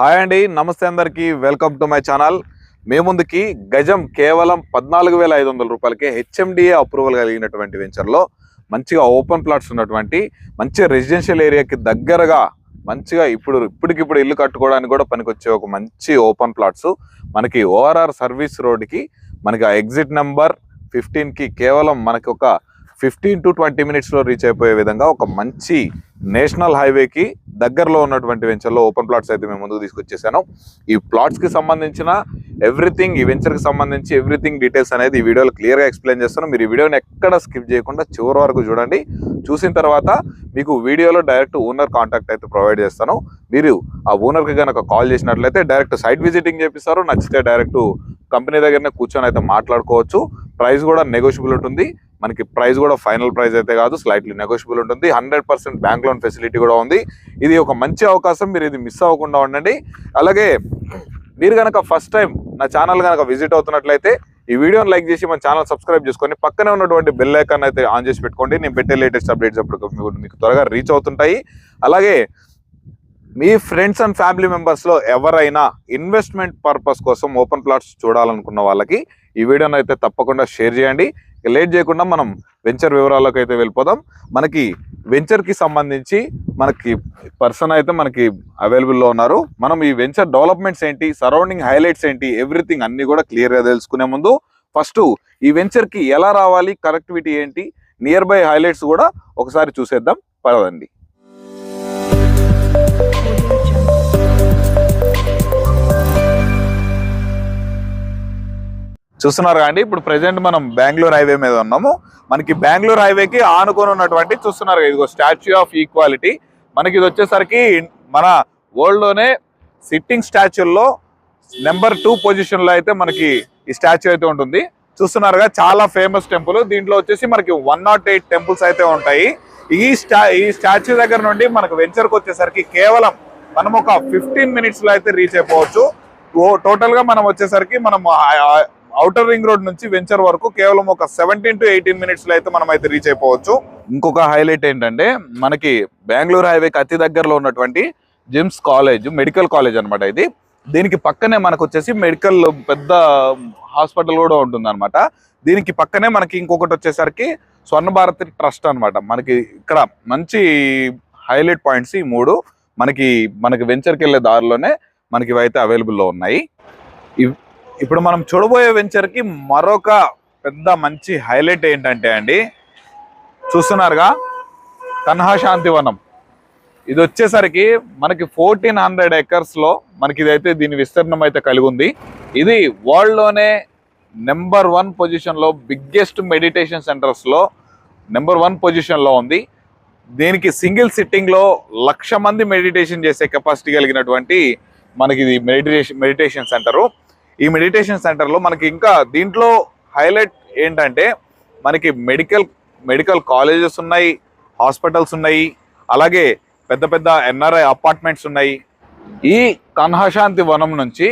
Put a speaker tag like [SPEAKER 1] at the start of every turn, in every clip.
[SPEAKER 1] Hi అండి నమస్తే అందరికి. Welcome to my channel. మేము ముందుకి గజం కేవలం పద్నాలుగు వేల ఐదు వందల రూపాయలకే హెచ్ఎండిఏ అప్రూవల్ కలిగినటువంటి వెంచర్లో మంచిగా ఓపెన్ ప్లాట్స్ ఉన్నటువంటి మంచి రెసిడెన్షియల్ ఏరియాకి దగ్గరగా మంచిగా ఇప్పుడు ఇప్పటికిప్పుడు ఇల్లు కట్టుకోవడానికి కూడా పనికొచ్చే ఒక మంచి ఓపెన్ ప్లాట్స్. మనకి ఓఆర్ఆర్ సర్వీస్ రోడ్కి మనకి ఆ ఎగ్జిట్ నెంబర్ ఫిఫ్టీన్కి కేవలం మనకి ఒక ఫిఫ్టీన్ టు ట్వంటీ మినిట్స్లో రీచ్ అయిపోయే విధంగా ఒక మంచి నేషనల్ హైవేకి దగ్గరలో ఉన్నటువంటి వెంచర్లో ఓపెన్ ప్లాట్స్ అయితే మేము ముందుకు తీసుకొచ్చేసాను. ఈ ప్లాట్స్కి సంబంధించిన ఎవ్రీథింగ్ ఈ వెంచర్కి సంబంధించి ఎవ్రీథింగ్ డీటెయిల్స్ అనేది ఈ వీడియోలో క్లియర్గా ఎక్స్ప్లెయిన్ చేస్తాను. మీరు ఈ వీడియోని ఎక్కడ స్కిప్ చేయకుండా చివరి వరకు చూడండి. చూసిన తర్వాత మీకు వీడియోలో డైరెక్ట్ ఓనర్ కాంటాక్ట్ అయితే ప్రొవైడ్ చేస్తాను. మీరు ఆ ఓనర్కి కనుక కాల్ చేసినట్లయితే డైరెక్ట్ సైట్ విజిటింగ్ చేపిస్తారు. నచ్చితే డైరెక్ట్ కంపెనీ దగ్గరనే కూర్చొని అయితే మాట్లాడుకోవచ్చు. ప్రైస్ కూడా నెగోషియబుల్ ఉంటుంది. మనకి ప్రైస్ కూడా ఫైనల్ ప్రైస్ అయితే కాదు స్లైట్లీ నెగోషియబుల్ ఉంటుంది. Hundred percent bank loan facility కూడా ఉంది. ఇది ఒక మంచి అవకాశం మీరు ఇది మిస్ అవ్వకుండా ఉండండి. అలాగే మీరు కనుక ఫస్ట్ టైం నా ఛానల్ కనుక విజిట్ అవుతున్నట్లయితే ఈ వీడియోని లైక్ చేసి మన ఛానల్ సబ్స్క్రైబ్ చేసుకొని పక్కనే ఉన్నటువంటి బెల్ ఐకాన్ అయితే ఆన్ చేసి పెట్టుకోండి. నేను పెట్టే లేటెస్ట్ అప్డేట్స్ అప్పుడు మీకు- త్వరగా రీచ్ అవుతుంటాయి. అలాగే మీ ఫ్రెండ్స్ అండ్ ఫ్యామిలీ మెంబర్స్లో ఎవరైనా ఇన్వెస్ట్మెంట్ పర్పస్ కోసం ఓపెన్ ప్లాట్స్ చూడాలనుకున్న వాళ్ళకి ఈ వీడియోని అయితే తప్పకుండా షేర్ చేయండి. లేట్ చేయకుండా మనం వెంచర్ వివరాల్లోకి అయితే వెళ్ళిపోదాం. మనకి వెంచర్కి సంబంధించి మనకి పర్సన్ అయితే మనకి అవైలబుల్లో ఉన్నారు. మనం ఈ వెంచర్ డెవలప్మెంట్స్ ఏంటి సరౌండింగ్ హైలైట్స్ ఏంటి ఎవ్రీథింగ్ అన్నీ కూడా క్లియర్గా తెలుసుకునే ముందు ఫస్ట్ ఈ వెంచర్కి ఎలా రావాలి కనెక్టివిటీ ఏంటి నియర్ బై హైలైట్స్ కూడా ఒకసారి చూసేద్దాం. పడదండి చూస్తున్నారు అండి. ఇప్పుడు ప్రజెంట్ మనం బెంగళూరు హైవే మీద ఉన్నాము. మనకి బెంగళూరు హైవేకి ఆనుకొని ఉన్నటువంటి చూస్తున్నారు ఇదిగో స్టాచ్యూ ఆఫ్ ఈక్వాలిటీ మనకి ఇది వచ్చేసరికి మన వరల్డ్లోనే సిట్టింగ్ స్టాచ్యూల్లో నెంబర్ టూ పొజిషన్లో అయితే మనకి ఈ స్టాచ్యూ అయితే ఉంటుంది. చూస్తున్నారుగా చాలా ఫేమస్ టెంపుల్ దీంట్లో వచ్చేసి మనకి వన్ నాట్ ఎయిట్ టెంపుల్స్ అయితే ఉంటాయి. ఈ స్టా ఈ స్టాచ్యూ దగ్గర నుండి మనకు వెంచర్కి వచ్చేసరికి కేవలం మనం ఒక ఫిఫ్టీన్ మినిట్స్లో అయితే రీచ్ అయిపోవచ్చు. టోటల్గా మనం వచ్చేసరికి మనం అవుటర్ రింగ్ రోడ్ నుంచి వెంచర్ వరకు కేవలం ఒక సెవెంటీన్ టు ఎయిటీన్ మినిట్స్లో అయితే మనం అయితే రీచ్ అయిపోవచ్చు. ఇంకొక హైలైట్ ఏంటంటే మనకి బెంగళూరు హైవేకి అతి దగ్గరలో ఉన్నటువంటి జిమ్స్ కాలేజ్ మెడికల్ కాలేజ్ అన్నమాట ఇది. దీనికి పక్కనే మనకు వచ్చేసి మెడికల్ పెద్ద హాస్పిటల్ కూడా ఉంటుంది అనమాట దీనికి పక్కనే మనకి ఇంకొకటి వచ్చేసరికి స్వర్ణ భారతి ట్రస్ట్ అన్నమాట. మనకి ఇక్కడ మంచి హైలైట్ పాయింట్స్ ఈ మూడు. మనకి మనకి వెంచర్కి వెళ్ళే దారిలోనే మనకి ఇవైతే అవైలబుల్లో ఉన్నాయి. ఇప్పుడు మనం చూడబోయే వెంచర్కి మరొక పెద్ద మంచి హైలైట్ ఏంటంటే అండి చూస్తున్నారుగా కన్హా శాంతివనం ఇది వచ్చేసరికి మనకి ఫోర్టీన్ హండ్రెడ్ ఎకర్స్లో మనకి ఇదైతే దీని విస్తీర్ణం అయితే కలిగి ఉంది ఇది వరల్డ్లోనే నెంబర్ వన్ పొజిషన్లో బిగ్గెస్ట్ మెడిటేషన్ సెంటర్స్లో నెంబర్ వన్ పొజిషన్లో ఉంది. దీనికి సింగిల్ సిట్టింగ్లో లక్ష మంది మెడిటేషన్ చేసే కెపాసిటీ కలిగినటువంటి మనకి ఇది మెడిటేషన్ మెడిటేషన్ సెంటరు ఈ మెడిటేషన్ సెంటర్లో మనకి ఇంకా దీంట్లో హైలైట్ ఏంటంటే మనకి మెడికల్ మెడికల్ కాలేజెస్ ఉన్నాయి హాస్పిటల్స్ ఉన్నాయి అలాగే పెద్ద పెద్ద ఎన్ఆర్ఐ అపార్ట్మెంట్స్ ఉన్నాయి. ఈ కన్హశాంతి వనం నుంచి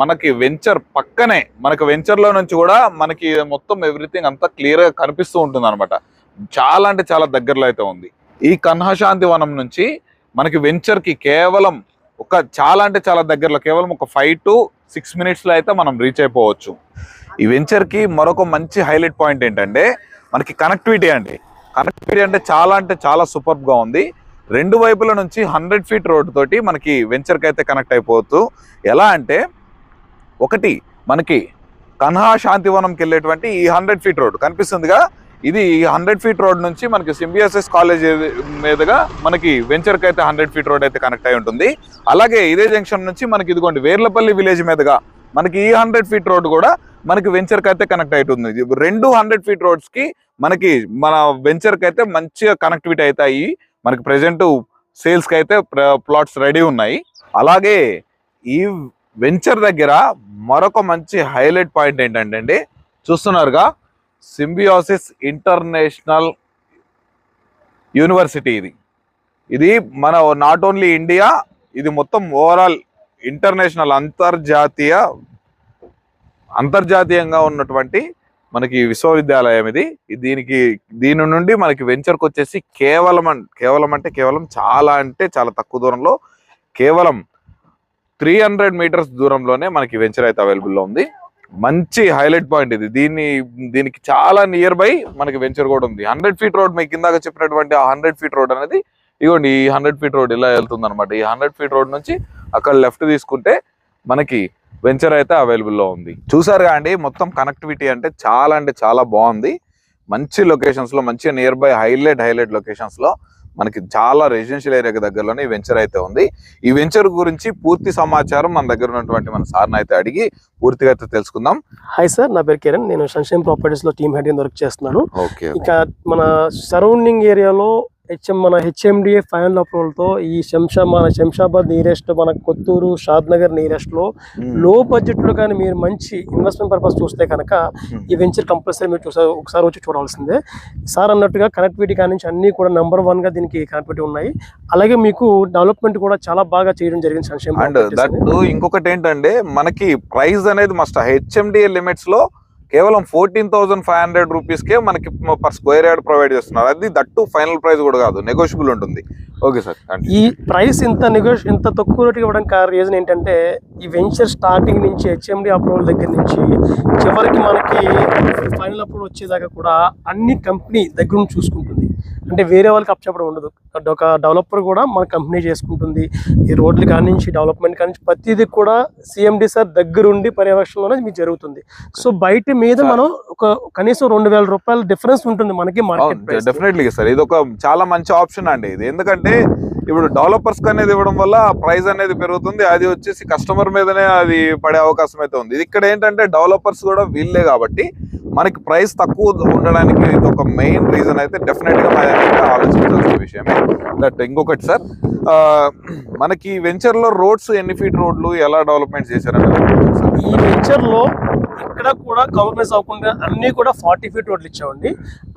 [SPEAKER 1] మనకి వెంచర్ పక్కనే మనకి వెంచర్లో నుంచి కూడా మనకి మొత్తం ఎవ్రీథింగ్ అంతా క్లియర్గా కనిపిస్తూ ఉంటుంది అనమాట చాలా అంటే చాలా దగ్గరలో అయితే ఉంది. ఈ కన్హశాంతి వనం నుంచి మనకి వెంచర్కి కేవలం ఒక చాలా అంటే చాలా దగ్గరలో కేవలం ఒక ఫైవ్ టు సిక్స్ మినిట్స్లో అయితే మనం రీచ్ అయిపోవచ్చు. ఈ వెంచర్కి మరొక మంచి హైలైట్ పాయింట్ ఏంటంటే మనకి కనెక్టివిటీ అండి. కనెక్టివిటీ అంటే చాలా అంటే చాలా సూపర్గా ఉంది. రెండు వైపుల నుంచి హండ్రెడ్ ఫీట్ రోడ్ తోటి మనకి వెంచర్కి అయితే కనెక్ట్ అయిపోవచ్చు. ఎలా అంటే ఒకటి మనకి కన్హా శాంతివనంకి వెళ్ళేటువంటి ఈ హండ్రెడ్ ఫీట్ రోడ్ కనిపిస్తుందిగా. ఇది హండ్రెడ్ ఫీట్ రోడ్ నుంచి మనకి సింబియాసిస్ కాలేజ్ మీదుగా మనకి వెంచర్కి అయితే హండ్రెడ్ ఫీట్ రోడ్ అయితే కనెక్ట్ అయి ఉంటుంది. అలాగే ఇదే జంక్షన్ నుంచి మనకి ఇదిగోండి వేర్లపల్లి విలేజ్ మీదుగా మనకి ఈ హండ్రెడ్ ఫీట్ రోడ్ కూడా మనకి వెంచర్కి అయితే కనెక్ట్ అవుతుంది ఇది రెండు హండ్రెడ్ ఫీట్ రోడ్స్కి మనకి మన వెంచర్కి అయితే మంచిగా కనెక్టివిటీ అవుతాయి మనకి ప్రజెంట్ సేల్స్కి అయితే ప్లాట్స్ రెడీ ఉన్నాయి. అలాగే ఈ వెంచర్ దగ్గర మరొక మంచి హైలైట్ పాయింట్ ఏంటంటే అండి చూస్తున్నారుగా సింబియోసిస్ ఇంటర్నేషనల్ యూనివర్సిటీ ఇది. ఇది మన నాట్ ఓన్లీ ఇండియా ఇది మొత్తం ఓవరాల్ ఇంటర్నేషనల్ అంతర్జాతీయ అంతర్జాతీయంగా ఉన్నటువంటి మనకి విశ్వవిద్యాలయం ఇది. దీనికి దీని నుండి మనకి వెంచర్కి వచ్చేసి కేవలం కేవలం అంటే కేవలం చాలా అంటే చాలా తక్కువ దూరంలో కేవలం త్రీ హండ్రెడ్ మీటర్స్ దూరంలోనే మనకి వెంచర్ అయితే అవైలబుల్లో ఉంది. మంచి హైలైట్ పాయింట్ ఇది. దీన్ని దీనికి చాలా నియర్ బై మనకి వెంచర్ కూడా ఉంది. హండ్రెడ్ ఫీట్ రోడ్ మీకు ఇందాక చెప్పినటువంటి ఆ హండ్రెడ్ ఫీట్ రోడ్ అనేది ఇగోండి ఈ హండ్రెడ్ ఫీట్ రోడ్ ఇలా వెళ్తుంది అనమాట ఈ హండ్రెడ్ ఫీట్ రోడ్ నుంచి అక్కడ లెఫ్ట్ తీసుకుంటే మనకి వెంచర్ అయితే అవైలబుల్లో ఉంది. చూసారుగా అండి మొత్తం కనెక్టివిటీ అంటే చాలా అంటే చాలా బాగుంది. మంచి లొకేషన్స్లో మంచి నియర్ బై హైలైట్ హైలైట్ లొకేషన్స్లో మనకి చాలా రెసిడెన్షియల్ ఏరియాకి దగ్గరలోనే ఈ వెంచర్ అయితే ఉంది. ఈ వెంచర్ గురించి పూర్తి సమాచారం మన దగ్గర ఉన్నటువంటి మన సార్ని అయితే అడిగి పూర్తిగా అయితే తెలుసుకుందాం.
[SPEAKER 2] హాయ్ సార్ నా పేరు కిరణ్. నేను సన్షైన్ ప్రాపర్టీస్లో టీమ్ హెడ్ వర్క్ చేస్తున్నాను.
[SPEAKER 1] ఓకే
[SPEAKER 2] ఇక మన సరౌండింగ్ ఏరియాలో హెచ్ఎం మన హెచ్ఎండిఏ ఫైనల్ అప్రూవల్తో ఈ శంషా మన శంషాబాద్ నియరెస్ట్ మన కొత్తూరు షాద్ నగర్ నియరెస్ట్లో లో బడ్జెట్లో కానీ మీరు మంచి ఇన్వెస్ట్మెంట్ పర్పస్ చూస్తే కనుక ఈ వెంచర్ కంపల్సరీ మీరు చూసా ఒకసారి వచ్చి చూడాల్సిందే. సార్ అన్నట్టుగా కనెక్టివిటీ కానీ నుంచి అన్ని కూడా నెంబర్ వన్గా దీనికి కనెక్టివిటీ ఉన్నాయి. అలాగే మీకు డెవలప్మెంట్ కూడా చాలా బాగా చేయడం జరిగింది
[SPEAKER 1] దట్ ఇంకొకటి ఏంటంటే మనకి ప్రైస్ అనేది మస్ట్ హెచ్ఎండిఏ లిమిట్స్లో కేవలం ఫోర్టీన్ థౌసండ్ ఫైవ్ హండ్రెడ్ రూపీస్కే మనకి పర్ స్క్వేర్ యార్డ్ ప్రొవైడ్ చేస్తున్నారు. అది దట్టు ఫైనల్ ప్రైస్ కూడా కాదు నెగోషియబుల్ ఉంటుంది. ఓకే సార్
[SPEAKER 2] ఈ ప్రైస్ ఇంత నెగోషి ఇంత తక్కువ రేటుకి ఇవ్వడం రీజన్ ఏంటంటే ఈ వెంచర్ స్టార్టింగ్ నుంచి హెచ్ఎండి అప్రూవల్ దగ్గర నుంచి చివరికి మనకి ఫైనల్ అప్రూవల్ వచ్చేదాకా కూడా అన్ని కంపెనీ దగ్గర నుంచి చూసుకుంటుంది. అంటే వేరే వాళ్ళకి అప్పచెప్పడం ఉండదు. ఒక డెవలపర్ కూడా మన కంపెనీ చేసుకుంటుంది. ఈ రోడ్లు నుంచి డెవలప్మెంట్ కాడి నుంచి ప్రతిదీ కూడా సిఎండి సార్ దగ్గరుండి పర్యవేక్షణలోనే మీకు జరుగుతుంది. సో బయట మీద మనం ఒక కనీసం రెండు వేల రూపాయల డిఫరెన్స్ ఉంటుంది మనకి
[SPEAKER 1] డెఫినెట్లీ సార్ ఇది ఒక చాలా మంచి ఆప్షన్ అండి ఇది. ఎందుకంటే ఇప్పుడు డెవలపర్స్ అనేది ఇవ్వడం వల్ల ప్రైస్ అనేది పెరుగుతుంది. అది వచ్చేసి కస్టమర్ మీదనే అది పడే అవకాశం అయితే ఉంది. ఇది ఇక్కడ ఏంటంటే డెవలపర్స్ కూడా వీళ్ళే కాబట్టి మనకి ప్రైస్ తక్కువ ఉండడానికి ఇది ఒక మెయిన్ రీజన్ అయితే డెఫినెట్గా మనమైతే ఆలోచించాల్సిన విషయమే. దట్ ఇంకొకటి సార్ మనకి వెంచర్లో రోడ్స్ ఎన్ని ఫీట్ రోడ్లు ఎలా డెవలప్మెంట్ చేశారని
[SPEAKER 2] ఈ వెంచర్ అక్కడ ఇక్కడ కూడా కాంప్రమైజ్ అవ్వకుండా అన్ని కూడా ఫార్టీ ఫీట్ రోడ్లు ఇచ్చామండి.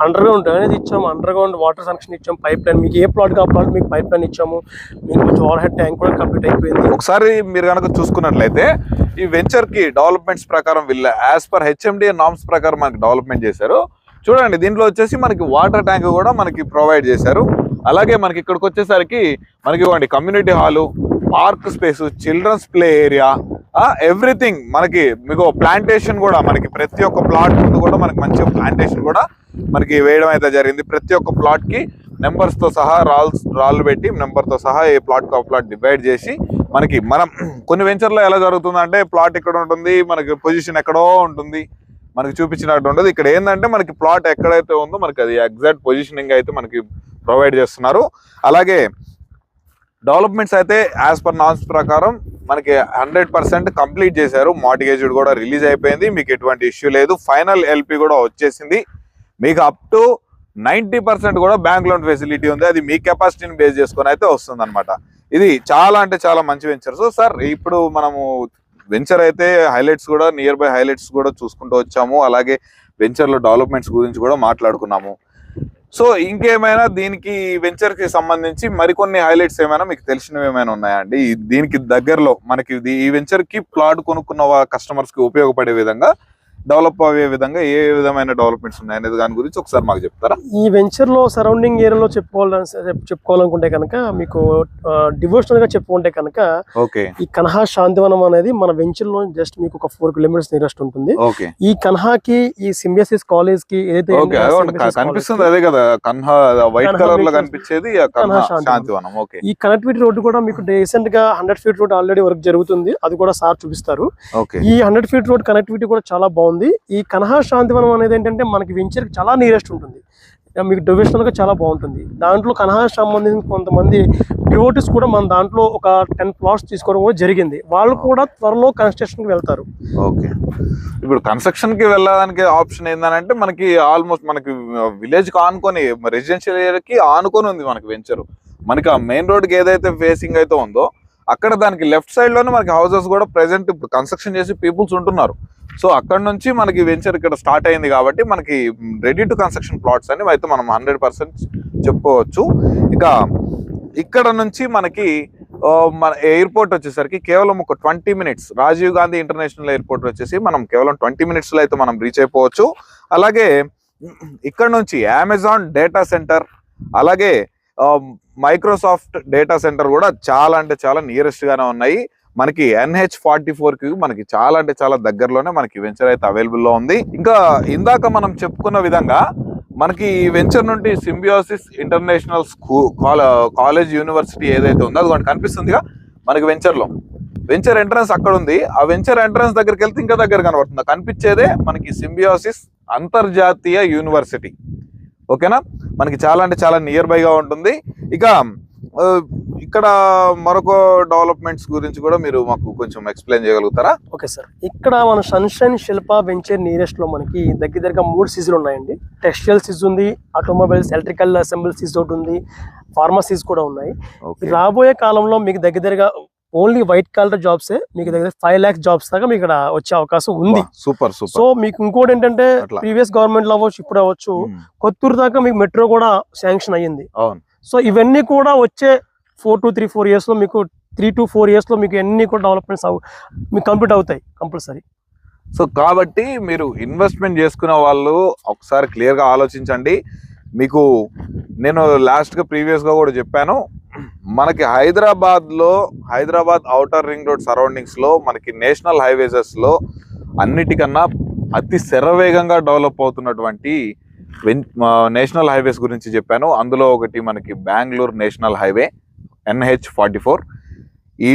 [SPEAKER 2] అండర్ గ్రౌండ్ అనేది ఇచ్చాము అండర్ గ్రౌండ్ వాటర్ కనెక్షన్ ఇచ్చాము పైప్ లైన్ మీకు ఏ ప్లాట్ కావాలంటే ప్లాట్ మీకు పైప్ లైన్ ఇచ్చాము. మీకు కొంచెం ఓవర్ హెడ్ ట్యాంక్ కూడా కంప్లీట్ అయిపోయింది.
[SPEAKER 1] ఒకసారి మీరు కనుక చూసుకున్నట్లయితే ఈ వెంచర్కి డెవలప్మెంట్స్ ప్రకారం వీళ్ళ యాజ్ పర్ హెచ్ఎండి నామ్స్ ప్రకారం మనకి డెవలప్మెంట్ చేశారు. చూడండి దీంట్లో వచ్చేసి మనకి వాటర్ ట్యాంక్ కూడా మనకి ప్రొవైడ్ చేశారు. అలాగే మనకి ఇక్కడికి వచ్చేసరికి మనకి ఇవ్వండి community hall park space children's play area everything మనకి మీకు ప్లాంటేషన్ కూడా మనకి ప్రతి ఒక్క ప్లాట్ ముందు కూడా మనకి మంచి ప్లాంటేషన్ కూడా మనకి వేయడం అయితే జరిగింది. ప్రతి ఒక్క ప్లాట్కి నెంబర్స్తో సహా రాల్స్ రాళ్ళు పెట్టి నెంబర్తో సహా ఏ ప్లాట్ ఆ ప్లాట్ డివైడ్ చేసి మనకి మనం కొన్ని వెంచర్లో ఎలా జరుగుతుంది అంటే ప్లాట్ ఇక్కడ ఉంటుంది మనకి పొజిషన్ ఎక్కడో ఉంటుంది. మనకి చూపించినట్టు ఉండదు. ఇక్కడ ఏంటంటే మనకి ప్లాట్ ఎక్కడైతే ఉందో మనకి అది ఎగ్జాక్ట్ పొజిషనింగ్ అయితే మనకి ప్రొవైడ్ చేస్తున్నారు. అలాగే డెవలప్మెంట్స్ అయితే యాజ్ పర్ నాన్స్ ప్రకారం మనకి హండ్రెడ్ పర్సెంట్ కంప్లీట్ చేశారు. మార్టిగేజ్ కూడా రిలీజ్ అయిపోయింది. మీకు ఎటువంటి ఇష్యూ లేదు. ఫైనల్ ఎల్పి కూడా వచ్చేసింది. మీకు అప్ టు నైంటీ పర్సెంట్ కూడా బ్యాంక్ లోన్ ఫెసిలిటీ ఉంది. అది మీ కెపాసిటీని బేస్ చేసుకొని అయితే వస్తుంది అనమాట ఇది చాలా అంటే చాలా మంచి వెంచర్ సో సార్ ఇప్పుడు మనము వెంచర్ అయితే హైలైట్స్ కూడా నియర్ బై హైలైట్స్ కూడా చూసుకుంటూ వచ్చాము. అలాగే వెంచర్లో డెవలప్మెంట్స్ గురించి కూడా మాట్లాడుకున్నాము. సో ఇంకేమైనా దీనికి వెంచర్కి సంబంధించి మరికొన్ని హైలైట్స్ ఏమైనా మీకు తెలిసినవి ఏమైనా ఉన్నాయా అండి? దీనికి దగ్గరలో మనకి ఇది- ఈ వెంచర్కి ప్లాట్ కొనుక్కున్న కస్టమర్స్కి ఉపయోగపడే విధంగా డెవలప్ అయ్యే విధంగా ఏ విధమైన డెవలప్మెంట్స్ ఉన్నాయి అనేది దాని గురించి ఒకసారి మాకు చెప్తారా?
[SPEAKER 2] ఈ వెంచర్లో సరౌండింగ్ ఏరియాలో చెప్పుకోవాలని చెప్- చెప్పుకోవాలనుకుంటే కనుక మీకు డివోషనల్గా చెప్పుకుంటే కనుక
[SPEAKER 1] ఓకే.
[SPEAKER 2] ఈ కన్హా శాంతివనం అనేది మన వెంచర్లో జస్ట్ మీకు ఒక ఫోర్ కిలోమీటర్స్ నియరెస్ట్ ఉంటుంది.
[SPEAKER 1] ఓకే.
[SPEAKER 2] ఈ కన్హాకి ఈ సింబియసిస్ కాలేజ్కి ఏదైతే
[SPEAKER 1] కనిపిస్తుంది అదే కదా కన్హా వైట్
[SPEAKER 2] కలర్లో
[SPEAKER 1] కనిపించేది
[SPEAKER 2] శాంతివనం.
[SPEAKER 1] ఓకే.
[SPEAKER 2] ఈ కనెక్టివిటీ రోడ్డు కూడా మీకు రీసెంట్గా hundred feet road already work జరుగుతుంది అది కూడా సార్ చూపిస్తారు.
[SPEAKER 1] ఓకే.
[SPEAKER 2] ఈ హండ్రెడ్ ఫీట్ రోడ్ కనెక్టివిటీ కూడా చాలా బాగుంది. ఈ కన్హా శాంతివనం అనేది ఏంటంటే మనకి వెంచర్ చాలా నియరెస్ట్ ఉంటుంది. మీకు డివిజనల్ చాలా బాగుంటుంది. దాంట్లో కన్హా సంబంధించిన కొంతమంది డివోటీస్ కూడా మన దాంట్లో ఒక టెన్ ప్లాట్స్ తీసుకోవడం కూడా జరిగింది. వాళ్ళు కూడా త్వరలో కన్స్ట్రక్షన్కి వెళ్తారు.
[SPEAKER 1] ఓకే. ఇప్పుడు కన్స్ట్రక్షన్కి వెళ్ళడానికి ఆప్షన్ ఏంటంటే మనకి ఆల్మోస్ట్ మనకి విలేజ్కి ఆనుకొని రెసిడెన్షియల్ ఏరియాకి ఆనుకొని ఉంది మనకి వెంచర్ మనకి ఆ మెయిన్ రోడ్కి ఏదైతే ఫేసింగ్ అయితే ఉందో అక్కడ దానికి లెఫ్ట్ సైడ్లోనే మనకి హౌసెస్ కూడా ప్రెసెంట్ ఇప్పుడు కన్స్ట్రక్షన్ చేసి పీపుల్స్ ఉంటున్నారు. సో అక్కడ నుంచి మనకి వెంచర్ ఇక్కడ స్టార్ట్ అయింది కాబట్టి మనకి రెడీ టు కన్స్ట్రక్షన్ ప్లాట్స్ అని అయితే మనం హండ్రెడ్ పర్సెంట్ చెప్పుకోవచ్చు. ఇక ఇక్కడ నుంచి మనకి మన ఎయిర్పోర్ట్ వచ్చేసరికి కేవలం ఒక twenty minutes Rajiv Gandhi international airport వచ్చేసి మనం కేవలం ట్వంటీ మినిట్స్లో అయితే మనం రీచ్ అయిపోవచ్చు. అలాగే ఇక్కడ నుంచి అమెజాన్ డేటా సెంటర్ అలాగే మైక్రోసాఫ్ట్ డేటా సెంటర్ కూడా చాలా అంటే చాలా నియరెస్ట్గానే ఉన్నాయి. మనకి ఎన్హెచ్ ఫార్టీ ఫోర్కి మనకి చాలా అంటే చాలా దగ్గరలోనే మనకి వెంచర్ అయితే అవైలబుల్లో ఉంది. ఇంకా ఇందాక మనం చెప్పుకున్న విధంగా మనకి ఈ వెంచర్ నుండి Symbiosis international school college university ఏదైతే ఉందో అది మనకి కనిపిస్తుందిగా మనకి వెంచర్లో వెంచర్ ఎంట్రన్స్ అక్కడ ఉంది. ఆ వెంచర్ ఎంట్రన్స్ దగ్గరికి వెళ్తే ఇంకా దగ్గర కనబడుతుంది. కనిపించేదే మనకి సింబియోసిస్ అంతర్జాతీయ యూనివర్సిటీ ఓకేనా? మనకి చాలా అంటే చాలా నియర్ బైగా ఉంటుంది. ఇక ఇక్కడ మరొక డెవలప్మెంట్స్ గురించి కూడా మీరు మాకు కొంచెం ఎక్స్ప్లెయిన్ చేయగలుగుతారా?
[SPEAKER 2] Okay sir. ఇక్కడ మన సన్షైన్ శిల్ప వెంచర్ నియరెస్ట్లో మనకి దగ్గర దగ్గర మూడు సీజులు ఉన్నాయండి. టెక్స్టైల్ సీజ్ ఉంది ఆటోమొబైల్స్ ఎలక్ట్రికల్ అసెంబ్లీ సీజ్ ఒకటి ఉంది ఫార్మసీస్ కూడా ఉన్నాయి. రాబోయే కాలంలో మీకు దగ్గర దగ్గరగా ఓన్లీ వైట్ కలర్ జాబ్స్ మీకు దగ్గర ఫైవ్ లాక్స్ జాబ్స్ దాకా మీకు ఇక్కడ వచ్చే అవకాశం ఉంది.
[SPEAKER 1] సూపర్
[SPEAKER 2] సో
[SPEAKER 1] సూపర్
[SPEAKER 2] మీకు ఇంకోటి ఏంటంటే. ప్రీవియస్ గవర్నమెంట్లో అవ్వచ్చు ఇప్పుడు అవ్వచ్చు కొత్తూరు దాకా మీకు మెట్రో కూడా శాంక్షన్ అయ్యింది.
[SPEAKER 1] అవును.
[SPEAKER 2] సో ఇవన్నీ కూడా వచ్చే ఫోర్ టు త్రీ ఫోర్ ఇయర్స్లో మీకు త్రీ టు ఫోర్ ఇయర్స్లో మీకు ఎన్ని కూడా డెవలప్మెంట్స్ అవు మీకు కంప్లీట్ అవుతాయి కంపల్సరీ
[SPEAKER 1] సో కాబట్టి మీరు ఇన్వెస్ట్మెంట్ చేసుకునే వాళ్ళు ఒకసారి క్లియర్గా ఆలోచించండి. మీకు నేను లాస్ట్గా ప్రీవియస్గా కూడా చెప్పాను. మనకి హైదరాబాద్లో హైదరాబాద్ అవుటర్ రింగ్ రోడ్ సరౌండింగ్స్లో మనకి నేషనల్ హైవేసెస్లో అన్నిటికన్నా అతి శరవేగంగా డెవలప్ అవుతున్నటువంటి నేషనల్ హైవేస్ గురించి చెప్పాను. అందులో ఒకటి మనకి Bengaluru national highway NH forty four. ఈ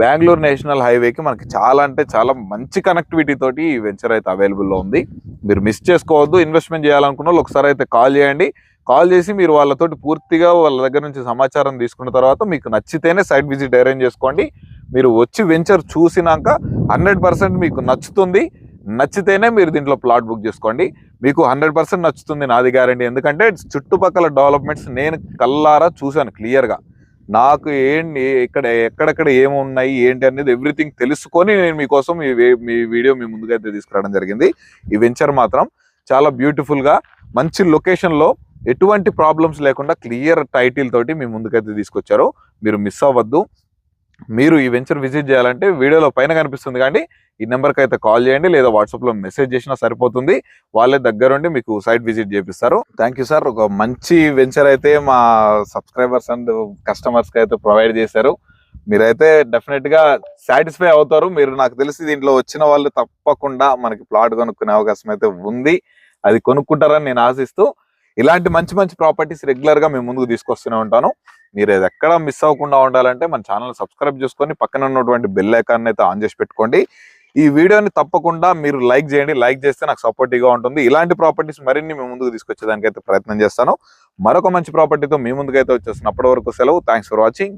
[SPEAKER 1] బెంగళూరు నేషనల్ హైవేకి మనకి చాలా అంటే చాలా మంచి కనెక్టివిటీ తోటి ఈ వెంచర్ అయితే అవైలబుల్లో ఉంది. మీరు మిస్ చేసుకోవద్దు. ఇన్వెస్ట్మెంట్ చేయాలనుకున్న వాళ్ళు ఒకసారి అయితే కాల్ చేయండి. కాల్ చేసి మీరు వాళ్ళతోటి పూర్తిగా వాళ్ళ దగ్గర నుంచి సమాచారం తీసుకున్న తర్వాత మీకు నచ్చితేనే సైట్ విజిట్ అరేంజ్ చేసుకోండి. మీరు వచ్చి వెంచర్ చూసినాక హండ్రెడ్ పర్సెంట్ మీకు నచ్చుతుంది. నచ్చితేనే మీరు దీంట్లో ప్లాట్ బుక్ చేసుకోండి. మీకు హండ్రెడ్ పర్సెంట్ నచ్చుతుంది నాది గ్యారంటీ. ఎందుకంటే చుట్టుపక్కల డెవలప్మెంట్స్ నేను కల్లారా చూశాను క్లియర్గా. నాకు ఏంటి ఇక్కడ ఎక్కడెక్కడ ఏమున్నాయి ఏంటి అనేది ఎవ్రీథింగ్ తెలుసుకొని నేను మీకోసం మీ మీ వీడియో మీ ముందుకైతే తీసుకురావడం జరిగింది. ఈ వెంచర్ మాత్రం చాలా బ్యూటిఫుల్గా మంచి లొకేషన్లో ఎటువంటి ప్రాబ్లమ్స్ లేకుండా క్లియర్ టైటిల్ తోటి మీ ముందుకైతే తీసుకొచ్చారు. మీరు మిస్ అవ్వద్దు. మీరు ఈ వెంచర్ విజిట్ చేయాలంటే వీడియోలో పైన కనిపిస్తుంది. కానీ ఈ నెంబర్కి అయితే కాల్ చేయండి లేదా వాట్సాప్లో మెసేజ్ చేసినా సరిపోతుంది. వాళ్ళే దగ్గరుండి మీకు సైట్ విజిట్ చేపిస్తారు. థ్యాంక్ యూ సార్ ఒక మంచి వెంచర్ అయితే మా సబ్స్క్రైబర్స్ అండ్ కస్టమర్స్కి అయితే ప్రొవైడ్ చేశారు. మీరైతే డెఫినెట్గా సాటిస్ఫై అవుతారు. మీరు నాకు తెలిసి దీంట్లో వచ్చిన వాళ్ళు తప్పకుండా మనకి ప్లాట్ కొనుక్కునే అవకాశం అయితే ఉంది. అది కొనుక్కుంటారని నేను ఆశిస్తూ ఇలాంటి మంచి మంచి ప్రాపర్టీస్ రెగ్యులర్గా మేము ముందుకు తీసుకొస్తూనే ఉంటాను. మీరు ఇది ఎక్కడ మిస్ అవ్వకుండా ఉండాలంటే మన ఛానల్ సబ్స్క్రైబ్ చేసుకొని పక్కన ఉన్నటువంటి బెల్ ఐకాన్ అయితే ఆన్ చేసి పెట్టుకోండి. ఈ వీడియోని తప్పకుండా మీరు లైక్ చేయండి. లైక్ చేస్తే నాకు సపోర్టివ్గా ఉంటుంది. ఇలాంటి ప్రాపర్టీస్ మరిన్ని మేము ముందుకు తీసుకొచ్చేదానికి అయితే ప్రయత్నం చేస్తాను. మరొక మంచి ప్రాపర్టీతో మీ ముందుకైతే వచ్చేస్తున్నప్పటి వరకు సెలవు. Thanks for watching